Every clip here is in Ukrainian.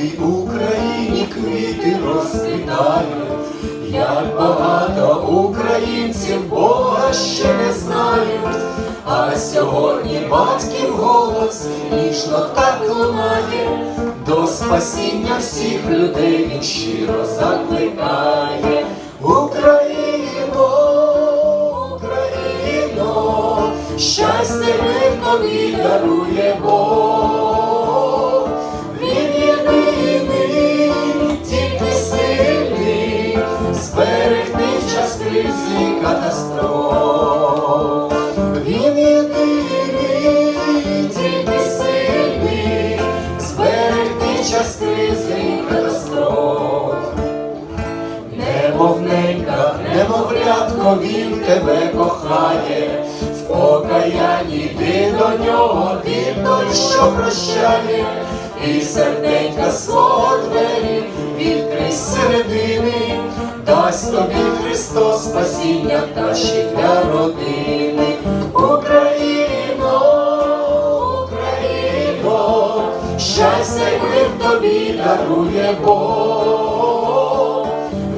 чудовій Україні квіти розквітають, як багато українців Бога ще не знають, а сьогодні батьків голос ніжно так лунає, до спасіння всіх людей він щиро закликає. Україно, Україно, щастя ми тобі дарує катастроф. Він єдиний, тільки сильний, зберегти час кризи і катастроф. Немовненька, немовлятко, він тебе кохає, в покаянні йди до нього, він той, що прощає, і серденька свого двері відкрий середини, дасть тобі Христос спасіння ще для родини. Україно, Україно, щастя й мир тобі дарує Бог.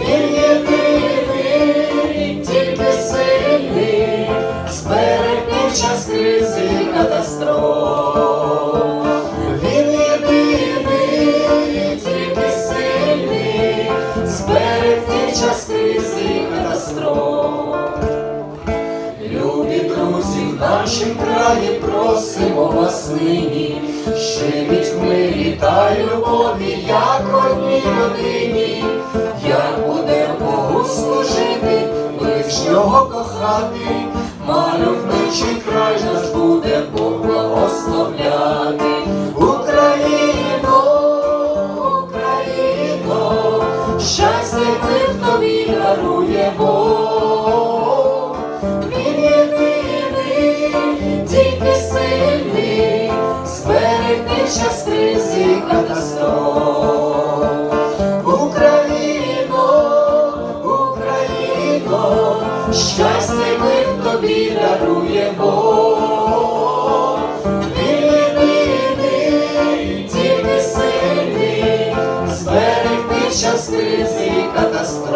Він єдиний, тільки сильний, зберегти час кризи катастроф. Зберегти в час кризи і катастроф. Любі друзі, в нашім краї просимо вас нині, живіть в мирі та любові, як одній родині, як буде Богу служити, ближнього кохати, мальовничий край наш буде Бог благословляти. Україно, Україно, щастя тобі дарує Бог. Він єдиний, тільки сильний, зберегти час кризи катастроф. Україно, Україно, щастя й мир тобі дарує Бог. Він єдиний, тільки сильний, зберегти час